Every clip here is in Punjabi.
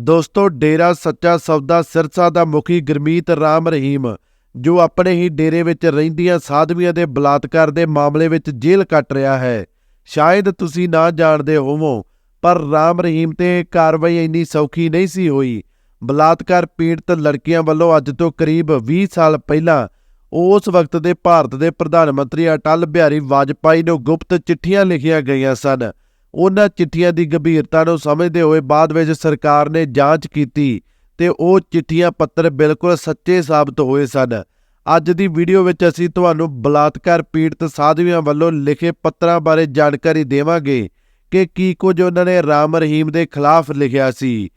ਦੋਸਤੋ, ਡੇਰਾ ਸੱਚਾ ਸੌਦਾ ਸਿਰਸਾ ਦਾ ਮੁਖੀ ਗੁਰਮੀਤ ਰਾਮ ਰਹੀਮ, ਜੋ ਆਪਣੇ ਹੀ ਡੇਰੇ ਵਿੱਚ ਰਹਿੰਦੀਆਂ ਸਾਧਵੀਆਂ ਦੇ ਬਲਾਤਕਾਰ ਦੇ ਮਾਮਲੇ ਵਿੱਚ ਜੇਲ੍ਹ ਕੱਟ ਰਿਹਾ ਹੈ। ਸ਼ਾਇਦ ਤੁਸੀਂ ਨਾ ਜਾਣਦੇ ਹੋਵੋ, ਪਰ ਰਾਮ ਰਹੀਮ ਤੇ ਕਾਰਵਾਈ ਇੰਨੀ ਸੌਖੀ ਨਹੀਂ ਸੀ ਹੋਈ। ਬਲਾਤਕਾਰ ਪੀੜਤ ਲੜਕੀਆਂ ਵੱਲੋਂ ਅੱਜ ਤੋਂ ਕਰੀਬ 20 ਸਾਲ ਪਹਿਲਾਂ ਉਸ ਵਕਤ ਦੇ ਭਾਰਤ ਦੇ ਪ੍ਰਧਾਨ ਮੰਤਰੀ ਅਟਲ ਬਿਹਾਰੀ ਵਾਜਪਾਈ ਨੂੰ ਗੁਪਤ ਚਿੱਠੀਆਂ ਲਿਖੀਆਂ ਗਈਆਂ ਸਨ। ਉਹਨਾਂ ਚਿੱਠੀਆਂ ਦੀ ਗੰਭੀਰਤਾ ਨੂੰ ਸਮਝਦੇ ਹੋਏ ਬਾਅਦ ਵਿੱਚ ਸਰਕਾਰ ਨੇ ਜਾਂਚ ਕੀਤੀ ਤੇ ਉਹ ਚਿੱਠੀਆਂ ਪੱਤਰ ਬਿਲਕੁਲ ਸੱਚੇ ਸਾਬਤ ਹੋਏ ਸਨ। ਅੱਜ ਦੀ ਵੀਡੀਓ ਵਿੱਚ ਅਸੀਂ ਤੁਹਾਨੂੰ ਬਲਾਤਕਾਰ ਪੀੜਤ ਸਾਧਵੀਆਂ ਵੱਲੋਂ ਲਿਖੇ ਪੱਤਰਾਂ ਬਾਰੇ ਜਾਣਕਾਰੀ ਦੇਵਾਂਗੇ ਕਿ ਕੀ ਕੁਝ ਉਹਨਾਂ ਨੇ ਰਾਮ ਰਹੀਮ ਦੇ ਖਿਲਾਫ ਲਿਖਿਆ ਸੀ।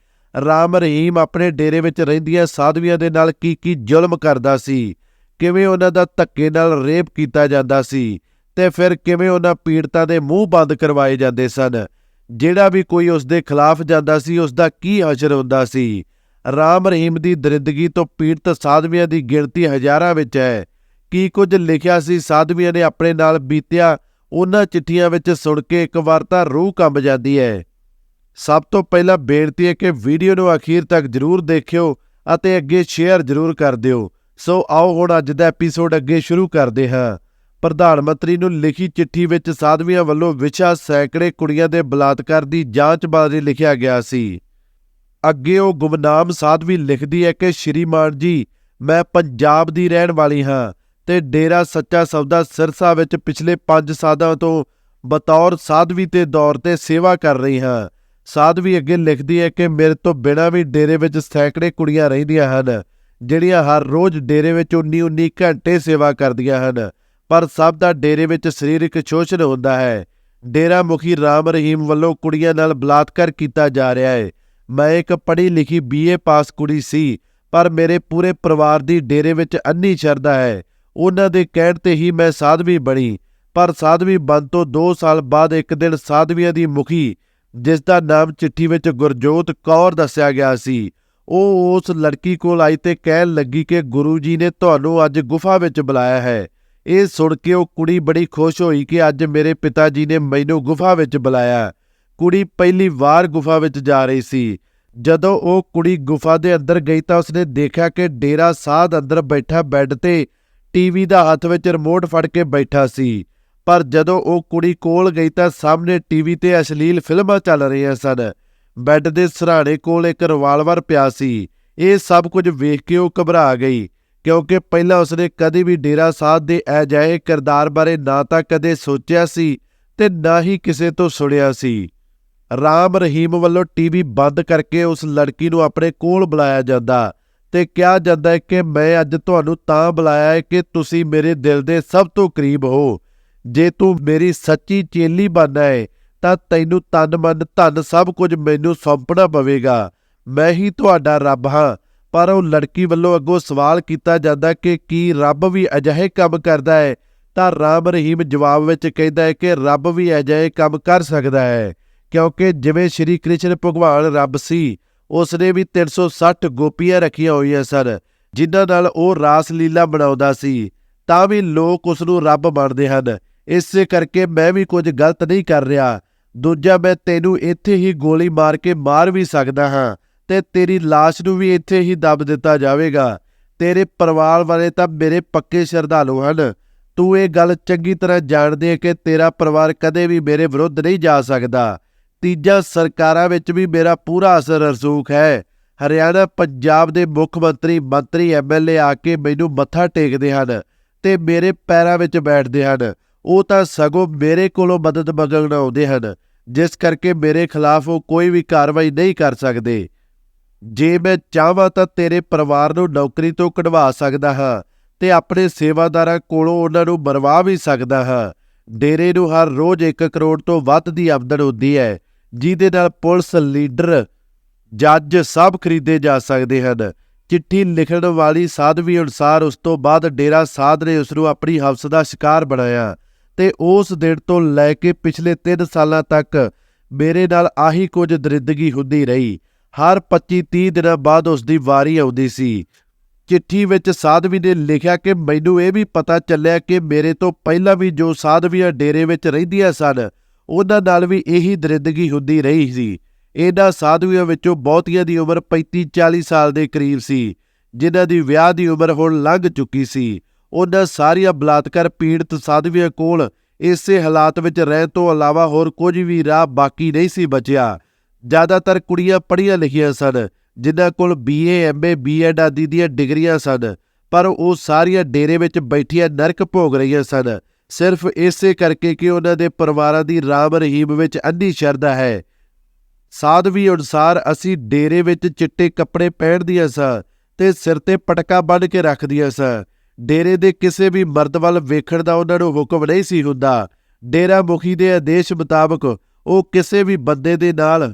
ਰਾਮ ਰਹੀਮ ਆਪਣੇ ਡੇਰੇ ਵਿੱਚ ਰਹਿੰਦੀਆਂ ਸਾਧਵੀਆਂ ਦੇ ਨਾਲ ਕੀ ਕੀ ਜ਼ੁਲਮ ਕਰਦਾ ਸੀ? ਕਿਵੇਂ ਉਹਨਾਂ ਦਾ ਧੱਕੇ ਨਾਲ ਰੇਪ ਕੀਤਾ ਜਾਂਦਾ ਸੀ? ਤੇ ਫਿਰ ਕਿਵੇਂ ਉਹਨਾਂ ਪੀੜਤਾਂ ਦੇ ਮੂੰਹ ਬੰਦ ਕਰਵਾਏ ਜਾਂਦੇ ਸਨ? ਜਿਹੜਾ ਵੀ ਕੋਈ ਉਸ ਦੇ ਖਿਲਾਫ ਜਾਂਦਾ ਸੀ ਉਸ ਦਾ ਕੀ ਅਸਰ ਹੁੰਦਾ ਸੀ? ਰਾਮ ਰਹੀਮ ਦੀ ਦਰਿੰਦਗੀ ਤੋਂ ਪੀੜਤ ਸਾਧਵੀਆਂ ਦੀ ਗਿਣਤੀ ਹਜ਼ਾਰਾਂ ਵਿੱਚ ਹੈ। ਕੀ ਕੁਝ ਲਿਖਿਆ ਸੀ? ਸਾਧਵੀਆਂ ਨੇ ਆਪਣੇ ਨਾਲ ਬੀਤਿਆ ਉਹਨਾਂ ਚਿੱਠੀਆਂ ਵਿੱਚ ਸੁਣ ਕੇ ਇੱਕ ਵਾਰ ਤਾਂ ਰੂਹ ਕੰਬ ਜਾਂਦੀ ਹੈ। ਸਭ ਤੋਂ ਪਹਿਲਾਂ ਬੇਨਤੀ ਹੈ ਕਿ ਵੀਡੀਓ ਨੂੰ ਅਖੀਰ ਤੱਕ ਜ਼ਰੂਰ ਦੇਖਿਓ ਅਤੇ ਅੱਗੇ ਸ਼ੇਅਰ ਜ਼ਰੂਰ ਕਰ ਦਿਓ। ਸੋ ਆਓ ਹੁਣ ਅੱਜ ਦਾ ਐਪੀਸੋਡ ਅੱਗੇ ਸ਼ੁਰੂ ਕਰਦੇ ਹਾਂ। ਪ੍ਰਧਾਨ ਮੰਤਰੀ ਨੂੰ ਲਿਖੀ ਚਿੱਠੀ ਵਿੱਚ ਸਾਧਵੀਆਂ ਵੱਲੋਂ ਵਿਸ਼ਾ ਸੈਂਕੜੇ ਕੁੜੀਆਂ ਦੇ ਬਲਾਤਕਾਰ ਦੀ ਜਾਂਚ ਬਾਰੇ ਲਿਖਿਆ ਗਿਆ ਸੀ। ਅੱਗੇ ਉਹ ਗੁਮਨਾਮ ਸਾਧਵੀ ਲਿਖਦੀ ਹੈ ਕਿ, ਸ਼੍ਰੀਮਾਨ ਜੀ, ਮੈਂ ਪੰਜਾਬ ਦੀ ਰਹਿਣ ਵਾਲੀ ਹਾਂ ਤੇ ਡੇਰਾ ਸੱਚਾ ਸੌਦਾ ਸਿਰਸਾ ਵਿੱਚ ਪਿਛਲੇ 5 ਸਾਲਾਂ ਤੋਂ ਬਤੌਰ ਸਾਧਵੀ ਤੇ ਦੌਰ ਤੇ ਸੇਵਾ ਕਰ ਰਹੀ ਹਾਂ। ਸਾਧਵੀ ਅੱਗੇ ਲਿਖਦੀ ਹੈ ਕਿ, ਮੇਰੇ ਤੋਂ ਬਿਨਾਂ ਵੀ ਡੇਰੇ ਵਿੱਚ ਸੈਂਕੜੇ ਕੁੜੀਆਂ ਰਹਿੰਦੀਆਂ ਹਨ, ਜਿਹੜੀਆਂ ਹਰ ਰੋਜ਼ ਡੇਰੇ ਵਿੱਚ 19-19 ਘੰਟੇ ਸੇਵਾ ਕਰਦੀਆਂ ਹਨ ਪਰ ਸਭ ਦਾ ਡੇਰੇ ਵਿੱਚ ਸਰੀਰਕ ਸ਼ੋਸ਼ਣ ਹੁੰਦਾ ਹੈ। ਡੇਰਾ ਮੁਖੀ ਰਾਮ ਰਹੀਮ ਵੱਲੋਂ ਕੁੜੀਆਂ ਨਾਲ ਬਲਾਤਕਾਰ ਕੀਤਾ ਜਾ ਰਿਹਾ ਹੈ। ਮੈਂ ਇੱਕ ਪੜ੍ਹੀ ਲਿਖੀ ਬੀਏ ਪਾਸ ਕੁੜੀ ਸੀ, ਪਰ ਮੇਰੇ ਪੂਰੇ ਪਰਿਵਾਰ ਦੀ ਡੇਰੇ ਵਿੱਚ ਅੰਨੀ ਸ਼ਰਧਾ ਹੈ। ਉਹਨਾਂ ਦੇ ਕਹਿਣ ਤੇ ਹੀ ਮੈਂ ਸਾਧਵੀ ਬਣੀ, ਪਰ ਸਾਧਵੀ ਬਣ ਤੋਂ 2 ਸਾਲ ਬਾਅਦ ਇੱਕ ਦਿਨ ਸਾਧਵੀਆਂ ਦੀ ਮੁਖੀ, ਜਿਸ ਦਾ ਨਾਮ ਚਿੱਠੀ ਵਿੱਚ ਗੁਰਜੋਤ ਕੌਰ ਦੱਸਿਆ ਗਿਆ ਸੀ, ਉਹ ਉਸ ਲੜਕੀ ਕੋਲ ਆਈ ਤੇ ਕਹਿਣ ਲੱਗੀ ਕਿ ਗੁਰੂ ਜੀ ਨੇ ਤੁਹਾਨੂੰ ਅੱਜ ਗੁਫਾ ਵਿੱਚ ਬੁਲਾਇਆ ਹੈ। ਇਹ ਸੁਣ ਕੇ ਉਹ ਕੁੜੀ ਬੜੀ ਖੁਸ਼ ਹੋਈ ਕਿ ਅੱਜ ਮੇਰੇ ਪਿਤਾ ਜੀ ਨੇ ਮੈਨੂੰ ਗੁਫਾ ਵਿੱਚ ਬੁਲਾਇਆ। ਕੁੜੀ ਪਹਿਲੀ ਵਾਰ ਗੁਫਾ ਵਿੱਚ ਜਾ ਰਹੀ ਸੀ। ਜਦੋਂ ਉਹ ਕੁੜੀ ਗੁਫਾ ਦੇ ਅੰਦਰ ਗਈ ਤਾਂ ਉਸਨੇ ਦੇਖਿਆ ਕਿ ਡੇਰਾ ਸਾਧ ਅੰਦਰ ਬੈਠਾ ਬੈੱਡ ਤੇ ਟੀਵੀ ਦਾ ਹੱਥ ਵਿੱਚ ਰਿਮੋਟ ਫੜ ਕੇ ਬੈਠਾ ਸੀ। ਪਰ ਜਦੋਂ ਉਹ ਕੁੜੀ ਕੋਲ ਗਈ ਤਾਂ ਸਾਹਮਣੇ ਟੀਵੀ ਤੇ ਅਸ਼ਲੀਲ ਫਿਲਮਾਂ ਚੱਲ ਰਹੀਆਂ ਸਨ। ਬੈੱਡ ਦੇ ਸਰਾਣੇ ਕੋਲ ਇੱਕ ਰਿਵਾਲਵਰ ਪਿਆ ਸੀ। ਇਹ ਸਭ ਕੁਝ ਵੇਖ ਕੇ ਉਹ ਘਬਰਾ ਗਈ। ਕਿਉਂਕਿ ਪਹਿਲਾਂ ਉਸਨੇ ਕਦੇ ਵੀ ਡੇਰਾ ਸਾਹਿਬ ਦੇ ਅਜਿਹੇ ਕਿਰਦਾਰ ਬਾਰੇ ਨਾ ਤਾਂ ਕਦੇ ਸੋਚਿਆ ਸੀ ਤੇ ਨਾ ਹੀ ਕਿਸੇ ਤੋਂ ਸੁਣਿਆ ਸੀ। ਰਾਮ ਰਹੀਮ ਵੱਲੋਂ ਟੀਵੀ ਬੰਦ ਕਰਕੇ ਉਸ ਲੜਕੀ ਨੂੰ ਆਪਣੇ ਕੋਲ ਬੁਲਾਇਆ ਜਾਂਦਾ ਤੇ ਕਿਹਾ ਜਾਂਦਾ ਹੈ ਕਿ ਮੈਂ ਅੱਜ ਤੁਹਾਨੂੰ ਤਾਂ ਬੁਲਾਇਆ ਹੈ ਕਿ ਤੁਸੀਂ ਮੇਰੇ ਦਿਲ ਦੇ ਸਭ ਤੋਂ ਕਰੀਬ ਹੋ। ਜੇ ਤੂੰ ਮੇਰੀ ਸੱਚੀ ਚੇਲੀ ਬਣਨਾ ਹੈ, ਤਾਂ ਤੈਨੂੰ ਤਨ ਮਨ ਧਨ ਸਭ ਕੁਝ ਮੈਨੂੰ ਸੌਂਪਣਾ ਪਵੇਗਾ। ਮੈਂ ਹੀ ਤੁਹਾਡਾ ਰੱਬ ਹਾਂ। ਪਰ ਉਹ ਲੜਕੀ ਵੱਲੋਂ ਅੱਗੋਂ ਸਵਾਲ ਕੀਤਾ ਜਾਂਦਾ ਕਿ ਕੀ ਰੱਬ ਵੀ ਅਜਿਹੇ ਕੰਮ ਕਰਦਾ ਹੈ? ਤਾਂ ਰਾਮ ਰਹੀਮ ਜਵਾਬ ਵਿੱਚ ਕਹਿੰਦਾ ਹੈ ਕਿ ਰੱਬ ਵੀ ਅਜਿਹੇ ਕੰਮ ਕਰ ਸਕਦਾ ਹੈ, ਕਿਉਂਕਿ ਜਿਵੇਂ ਸ਼੍ਰੀ ਕ੍ਰਿਸ਼ਨ ਭਗਵਾਨ ਰੱਬ ਸੀ ਉਸ ਨੇ ਵੀ 360 ਗੋਪੀਆਂ ਰੱਖੀਆਂ ਹੋਈਆਂ ਸਨ, ਜਿਨ੍ਹਾਂ ਨਾਲ ਉਹ ਰਾਸ ਲੀਲਾ ਬਣਾਉਂਦਾ ਸੀ, ਤਾਂ ਵੀ ਲੋਕ ਉਸ ਨੂੰ ਰੱਬ ਮੰਨਦੇ ਹਨ। ਇਸੇ ਕਰਕੇ ਮੈਂ ਵੀ ਕੁਝ ਗਲਤ ਨਹੀਂ ਕਰ ਰਿਹਾ, ਦੂਜਾ ਮੈਂ ਤੈਨੂੰ ਇੱਥੇ ਹੀ ਗੋਲੀ ਮਾਰ ਕੇ ਮਾਰ ਵੀ ਸਕਦਾ ਹਾਂ। ਤੇ ਤੇਰੀ লাশ ਨੂੰ ਵੀ ਇੱਥੇ ਹੀ ਦੱਬ ਦਿੱਤਾ ਜਾਵੇਗਾ। ਤੇਰੇ ਪਰਿਵਾਰ ਵਾਲੇ ਤਾਂ ਮੇਰੇ ਪੱਕੇ ਸ਼ਰਧਾਲੂ ਹਨ। ਤੂੰ ਇਹ ਗੱਲ ਚੰਗੀ ਤਰ੍ਹਾਂ ਜਾਣਦੀ ਹੈ ਕਿ ਤੇਰਾ ਪਰਿਵਾਰ ਕਦੇ ਵੀ ਮੇਰੇ ਵਿਰੁੱਧ ਨਹੀਂ ਜਾ ਸਕਦਾ। ਤੀਜਾ, ਸਰਕਾਰਾਂ ਵਿੱਚ ਵੀ ਮੇਰਾ ਪੂਰਾ ਅਸਰ ਰਸੂਖ ਹੈ। ਹਰਿਆਣਾ ਪੰਜਾਬ ਦੇ ਮੁੱਖ ਮੰਤਰੀ ਮੰਤਰੀ ਐਮਐਲਏ ਆ ਕੇ ਮੈਨੂੰ ਮੱਥਾ ਟੇਕਦੇ ਹਨ ਤੇ ਮੇਰੇ ਪੈਰਾਂ ਵਿੱਚ ਬੈਠਦੇ ਹਨ। ਉਹ ਤਾਂ ਸਗੋਂ ਮੇਰੇ ਕੋਲੋਂ ਮਦਦ ਮੰਗਣ ਆਉਂਦੇ ਹਨ, ਜਿਸ ਕਰਕੇ ਮੇਰੇ ਖਿਲਾਫ ਉਹ ਕੋਈ ਵੀ ਕਾਰਵਾਈ ਨਹੀਂ ਕਰ ਸਕਦੇ। ਜੇ ਮੈਂ ਚਾਹਾਂ ਤਾਂ ਤੇਰੇ ਪਰਿਵਾਰ ਨੂੰ ਨੌਕਰੀ ਤੋਂ ਕਢਵਾ ਸਕਦਾ ਹਾਂ ਤੇ ਆਪਣੇ ਸੇਵਾਦਾਰਾਂ ਕੋਲੋਂ ਉਹਨਾਂ ਨੂੰ ਮਰਵਾ ਵੀ ਸਕਦਾ ਹਾਂ। ਡੇਰੇ ਨੂੰ ਹਰ ਰੋਜ਼ 1 ਕਰੋੜ ਤੋਂ ਵੱਧ ਦੀ ਆਮਦਨ ਹੁੰਦੀ ਹੈ, ਜਿਹਦੇ ਨਾਲ ਪੁਲਿਸ ਲੀਡਰ, ਜੱਜ ਸਭ ਖਰੀਦੇ ਜਾ ਸਕਦੇ ਹਨ। ਚਿੱਠੀ ਲਿਖਣ ਵਾਲੀ ਸਾਧਵੀ ਅਨੁਸਾਰ ਉਸ ਤੋਂ ਬਾਅਦ ਡੇਰਾ ਸਾਧ ਨੇ ਉਸ ਨੂੰ ਆਪਣੀ ਹਵਸ ਦਾ ਸ਼ਿਕਾਰ ਬਣਾਇਆ ਤੇ ਉਸ ਦਿਨ ਤੋਂ ਲੈ ਕੇ ਪਿਛਲੇ 3 ਸਾਲਾਂ ਤੱਕ ਮੇਰੇ ਨਾਲ ਆਹੀ ਕੁਝ ਦਰਿੰਦਗੀ ਹੁੰਦੀ ਰਹੀ। ਹਰ 25-30 ਦਿਨਾਂ ਬਾਅਦ ਉਸ ਦੀ ਵਾਰੀ ਆਉਂਦੀ ਸੀ। ਚਿੱਠੀ ਵਿੱਚ ਸਾਧਵੀ ਨੇ ਲਿਖਿਆ ਕਿ ਮੈਨੂੰ ਇਹ ਵੀ ਪਤਾ ਚੱਲਿਆ ਕਿ ਮੇਰੇ ਤੋਂ ਪਹਿਲਾਂ ਵੀ ਜੋ ਸਾਧਵੀਆਂ ਡੇਰੇ ਵਿੱਚ ਰਹਿੰਦੀਆਂ ਸਨ, ਉਹਨਾਂ ਨਾਲ ਵੀ ਇਹੀ ਦਰਿੰਦਗੀ ਹੁੰਦੀ ਰਹੀ ਸੀ। ਇਹਨਾਂ ਸਾਧਵੀਆਂ ਵਿੱਚੋਂ ਬਹੁਤੀਆਂ ਦੀ ਉਮਰ 35-40 ਸਾਲ ਦੇ ਕਰੀਬ ਸੀ, ਜਿਨ੍ਹਾਂ ਦੀ ਵਿਆਹ ਦੀ ਉਮਰ ਹੁਣ ਲੰਘ ਚੁੱਕੀ ਸੀ। ਉਹਨਾਂ ਸਾਰੀਆਂ ਬਲਾਤਕਾਰ ਪੀੜਤ ਸਾਧਵੀਆਂ ਕੋਲ ਇਸੇ ਹਾਲਾਤ ਵਿੱਚ ਰਹਿਣ ਤੋਂ ਇਲਾਵਾ ਹੋਰ ਕੁਝ ਵੀ ਰਾਹ ਬਾਕੀ ਨਹੀਂ ਸੀ ਬਚਿਆ। ਜ਼ਿਆਦਾਤਰ ਕੁੜੀਆਂ ਪੜ੍ਹੀਆਂ ਲਿਖੀਆਂ ਸਨ, ਜਿਨ੍ਹਾਂ ਕੋਲ ਬੀਏ ਐਮਏ ਬੀਐਡ ਆਦਿ ਦੀਆਂ ਡਿਗਰੀਆਂ ਸਨ, ਪਰ ਉਹ ਸਾਰੀਆਂ ਡੇਰੇ ਵਿੱਚ ਬੈਠੀਆਂ ਨਰਕ ਭੋਗ ਰਹੀਆਂ ਸਨ। ਸਿਰਫ ਇਸੇ ਕਰਕੇ ਕਿ ਉਹਨਾਂ ਦੇ ਪਰਿਵਾਰਾਂ ਦੀ ਰਾਮ ਰਹੀਮ ਵਿੱਚ ਅੰਧੀ ਸ਼ਰਧਾ ਹੈ। ਸਾਧਵੀ ਅਨੁਸਾਰ ਅਸੀਂ ਡੇਰੇ ਵਿੱਚ ਚਿੱਟੇ ਕੱਪੜੇ ਪਹਿਨਦੀਆਂ ਸਾਂ ਤੇ ਸਿਰ ਤੇ ਪਟਕਾ ਬੰਨ੍ਹ ਕੇ ਰੱਖਦੀਆਂ ਸਾਂ। ਡੇਰੇ ਦੇ ਕਿਸੇ ਵੀ ਮਰਦ ਵੱਲ ਵੇਖਣ ਦਾ ਉਹਨਾਂ ਨੂੰ ਹੁਕਮ ਨਹੀਂ ਸੀ ਹੁੰਦਾ। ਡੇਰਾ ਮੁਖੀ ਦੇ ਆਦੇਸ਼ ਮੁਤਾਬਕ ਉਹ ਕਿਸੇ ਵੀ ਬੰਦੇ ਦੇ ਨਾਲ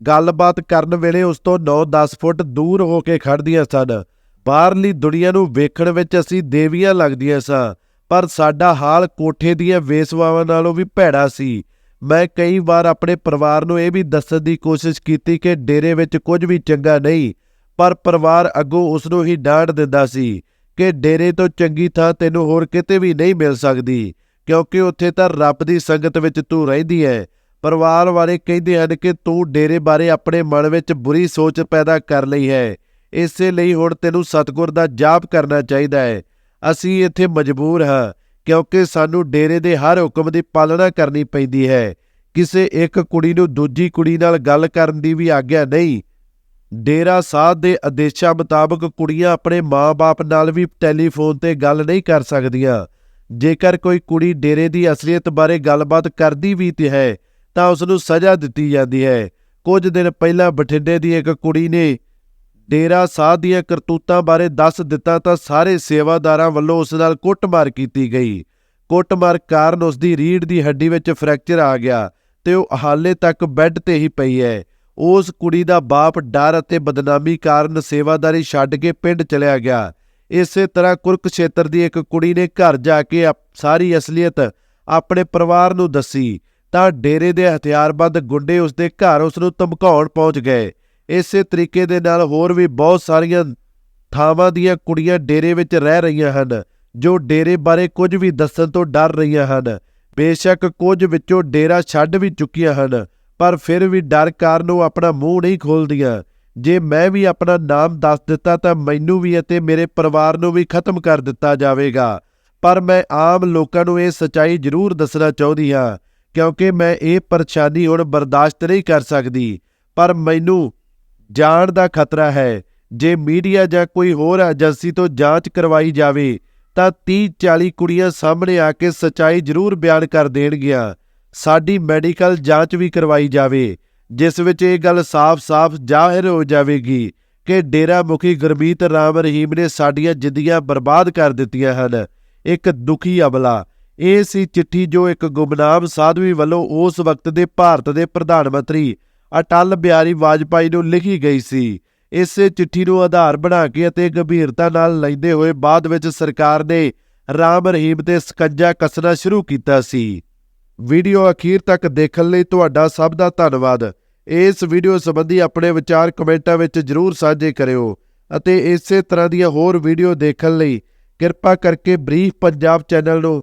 ਗੱਲਬਾਤ ਕਰਨ ਵੇਲੇ ਉਸ ਤੋਂ 9-10 ਫੁੱਟ ਦੂਰ ਹੋ ਕੇ ਖੜਦੀਆਂ ਸਨ। ਬਾਹਰਲੀ ਦੁਨੀਆ ਨੂੰ ਵੇਖਣ ਵਿੱਚ ਅਸੀਂ ਦੇਵੀਆਂ ਲੱਗਦੀਆਂ ਸਾਂ, ਪਰ ਸਾਡਾ ਹਾਲ ਕੋਠੇ ਦੀਆਂ ਵੇਸਵਾਵਾਂ ਨਾਲੋਂ ਵੀ ਭੈੜਾ ਸੀ। ਮੈਂ ਕਈ ਵਾਰ ਆਪਣੇ ਪਰਿਵਾਰ ਨੂੰ ਇਹ ਵੀ ਦੱਸਣ ਦੀ ਕੋਸ਼ਿਸ਼ ਕੀਤੀ ਕਿ ਡੇਰੇ ਵਿੱਚ ਕੁਝ ਵੀ ਚੰਗਾ ਨਹੀਂ, ਪਰ ਪਰਿਵਾਰ ਅੱਗੋਂ ਉਸ ਨੂੰ ਹੀ ਡਾਂਟ ਦਿੰਦਾ ਸੀ ਕਿ ਡੇਰੇ ਤੋਂ ਚੰਗੀ ਥਾਂ ਤੈਨੂੰ ਹੋਰ ਕਿਤੇ ਵੀ ਨਹੀਂ ਮਿਲ ਸਕਦੀ, ਕਿਉਂਕਿ ਉੱਥੇ ਤਾਂ ਰੱਬ ਦੀ ਸੰਗਤ ਵਿੱਚ ਤੂੰ ਰਹਿੰਦੀ ਹੈ ਪਰਿਵਾਰ ਵਾਲੇ ਕਹਿੰਦੇ ਹਨ ਕਿ ਤੂੰ ਡੇਰੇ ਬਾਰੇ ਆਪਣੇ ਮਨ ਵਿੱਚ ਬੁਰੀ ਸੋਚ ਪੈਦਾ ਕਰ ਲਈ ਹੈ। ਇਸੇ ਲਈ ਹੁਣ ਤੈਨੂੰ ਸਤਗੁਰ ਦਾ ਜਾਪ ਕਰਨਾ ਚਾਹੀਦਾ ਹੈ। ਅਸੀਂ ਇੱਥੇ ਮਜਬੂਰ ਹਾਂ, ਕਿਉਂਕਿ ਸਾਨੂੰ ਡੇਰੇ ਦੇ ਹਰ ਹੁਕਮ ਦੀ ਪਾਲਣਾ ਕਰਨੀ ਪੈਂਦੀ ਹੈ। ਕਿਸੇ ਇੱਕ ਕੁੜੀ ਨੂੰ ਦੂਜੀ ਕੁੜੀ ਨਾਲ ਗੱਲ ਕਰਨ ਦੀ ਵੀ ਆਗਿਆ ਨਹੀਂ। ਡੇਰਾ ਸਾਧ ਦੇ ਆਦੇਸ਼ਾਂ ਮੁਤਾਬਕ ਕੁੜੀਆਂ ਆਪਣੇ ਮਾਪੇ ਨਾਲ ਵੀ ਟੈਲੀਫੋਨ ਤੇ ਗੱਲ ਨਹੀਂ ਕਰ ਸਕਦੀਆਂ। ਜੇਕਰ ਕੋਈ ਕੁੜੀ ਡੇਰੇ ਦੀ ਅਸਲੀਅਤ ਬਾਰੇ ਗੱਲਬਾਤ ਕਰਦੀ ਵੀ ਤੇ ਹੈ ਤਾਂ ਉਸ ਨੂੰ ਸਜ਼ਾ ਦਿੱਤੀ ਜਾਂਦੀ ਹੈ। ਕੁਝ ਦਿਨ ਪਹਿਲਾਂ ਬਠਿੰਡੇ ਦੀ ਇੱਕ ਕੁੜੀ ਨੇ ਡੇਰਾ ਸਾਧ ਦੀਆਂ ਕਰਤੂਤਾਂ ਬਾਰੇ ਦੱਸ ਦਿੱਤਾ ਤਾਂ ਸਾਰੇ ਸੇਵਾਦਾਰਾਂ ਵੱਲੋਂ ਉਸ ਨਾਲ ਕੁੱਟਮਾਰ ਕੀਤੀ ਗਈ। ਕੁੱਟਮਾਰ ਕਾਰਨ ਉਸ ਦੀ ਰੀੜ੍ਹ ਦੀ ਹੱਡੀ ਵਿੱਚ ਫ੍ਰੈਕਚਰ ਆ ਗਿਆ ਤੇ ਉਹ ਹਾਲੇ ਤੱਕ ਬੈੱਡ ਤੇ ਹੀ ਪਈ ਹੈ। ਉਸ ਕੁੜੀ ਦਾ ਬਾਪ ਡਰ ਅਤੇ ਬਦਨਾਮੀ ਕਾਰਨ ਸੇਵਾਦਾਰੀ ਛੱਡ ਕੇ ਪਿੰਡ ਚਲਿਆ ਗਿਆ। ਇਸੇ ਤਰ੍ਹਾਂ ਕੁਰਕਸ਼ੇਤਰ ਦੀ ਇੱਕ ਕੁੜੀ ਨੇ ਘਰ ਜਾ ਕੇ ਅਪ- ਸਾਰੀ ਅਸਲੀਅਤ ਆਪਣੇ ਪਰਿਵਾਰ ਨੂੰ ਦੱਸੀ। ਤਾਂ ਡੇਰੇ ਦੇ ਹਥਿਆਰਬੰਦ ਗੁੰਡੇ ਉਸ ਦੇ ਘਰ ਉਸ ਨੂੰ ਧਮਕਾਉਣ ਪਹੁੰਚ ਗਏ। ਇਸੇ ਤਰੀਕੇ ਦੇ ਨਾਲ ਹੋਰ ਵੀ ਬਹੁਤ ਸਾਰੀਆਂ ਥਾਵਾਂ ਦੀਆਂ ਕੁੜੀਆਂ ਡੇਰੇ ਵਿੱਚ ਰਹਿ ਰਹੀਆਂ ਹਨ, ਜੋ ਡੇਰੇ ਬਾਰੇ ਕੁਝ ਵੀ ਦੱਸਣ ਤੋਂ ਡਰ ਰਹੀਆਂ ਹਨ। ਬੇਸ਼ੱਕ ਕੁਝ ਵਿੱਚੋਂ ਡੇਰਾ ਛੱਡ ਵੀ ਚੁੱਕੀਆਂ ਹਨ, ਪਰ ਫਿਰ ਵੀ ਡਰ ਕਾਰਨ ਉਹ ਆਪਣਾ ਮੂੰਹ ਨਹੀਂ ਖੋਲਦੀਆਂ ਜੇ ਮੈਂ ਵੀ ਆਪਣਾ ਨਾਮ ਦੱਸ ਦਿੱਤਾ ਤਾਂ ਮੈਨੂੰ ਵੀ ਅਤੇ ਮੇਰੇ ਪਰਿਵਾਰ ਨੂੰ ਵੀ ਖਤਮ ਕਰ ਦਿੱਤਾ ਜਾਵੇਗਾ। ਪਰ ਮੈਂ ਆਮ ਲੋਕਾਂ ਨੂੰ ਇਹ ਸੱਚਾਈ ਜ਼ਰੂਰ ਦੱਸਣਾ ਚਾਹੁੰਦੀ ਹਾਂ ਕਿਉਂਕਿ ਮੈਂ ਇਹ ਪਰੇਸ਼ਾਨੀ ਹੁਣ ਬਰਦਾਸ਼ਤ ਨਹੀਂ ਕਰ ਸਕਦੀ। ਪਰ ਮੈਨੂੰ ਜਾਣ ਦਾ ਖਤਰਾ ਹੈ। ਜੇ ਮੀਡੀਆ ਜਾਂ ਕੋਈ ਹੋਰ ਏਜੰਸੀ ਤੋਂ ਜਾਂਚ ਕਰਵਾਈ ਜਾਵੇ, ਤਾਂ 30-40 ਕੁੜੀਆਂ ਸਾਹਮਣੇ ਆ ਕੇ ਸੱਚਾਈ ਜ਼ਰੂਰ ਬਿਆਨ ਕਰ ਦੇਣਗੀਆਂ। ਸਾਡੀ ਮੈਡੀਕਲ ਜਾਂਚ ਵੀ ਕਰਵਾਈ ਜਾਵੇ, ਜਿਸ ਵਿੱਚ ਇਹ ਗੱਲ ਸਾਫ਼-ਸਾਫ਼ ਜ਼ਾਹਿਰ ਹੋ ਜਾਵੇਗੀ ਕਿ ਡੇਰਾ ਮੁਖੀ ਗੁਰਮੀਤ ਰਾਮ ਰਹੀਮ ਨੇ ਸਾਡੀਆਂ ਜ਼ਿੰਦਗੀਆਂ ਬਰਬਾਦ ਕਰ ਦਿੱਤੀਆਂ ਹਨ। ਇੱਕ ਦੁਖੀ ਅਬਲਾ ਇਹ ਸੀ ਚਿੱਠੀ ਜੋ ਇੱਕ ਗੁੰਮਨਾਮ ਸਾਧਵੀ ਵੱਲੋਂ ਉਸ ਵਕਤ ਦੇ ਭਾਰਤ ਦੇ ਪ੍ਰਧਾਨ ਮੰਤਰੀ ਅਟਲ ਬਿਹਾਰੀ ਵਾਜਪਾਈ ਨੂੰ ਲਿਖੀ ਗਈ ਸੀ। ਇਸੇ ਚਿੱਠੀ ਨੂੰ ਆਧਾਰ ਬਣਾ ਕੇ ਅਤੇ ਗੰਭੀਰਤਾ ਨਾਲ ਲੈਂਦੇ ਹੋਏ ਬਾਅਦ ਵਿੱਚ ਸਰਕਾਰ ਨੇ ਰਾਮ ਰਹੀਮ ਤੇ ਸਕੰਜਾ ਕੱਸਣਾ ਸ਼ੁਰੂ ਕੀਤਾ ਸੀ। ਵੀਡੀਓ ਅਖੀਰ ਤੱਕ ਦੇਖਣ ਲਈ ਤੁਹਾਡਾ ਸਭ ਦਾ ਧੰਨਵਾਦ। ਇਸ ਵੀਡੀਓ ਸੰਬੰਧੀ ਆਪਣੇ ਵਿਚਾਰ ਕਮੈਂਟਾਂ ਵਿੱਚ ਜਰੂਰ ਸਾਂਝੇ ਕਰਿਓ ਅਤੇ ਇਸੇ ਤਰ੍ਹਾਂ ਦੀਆਂ ਹੋਰ ਵੀਡੀਓ ਦੇਖਣ ਲਈ ਕਿਰਪਾ ਕਰਕੇ ਬਰੀਫ ਪੰਜਾਬ ਚੈਨਲ ਨੂੰ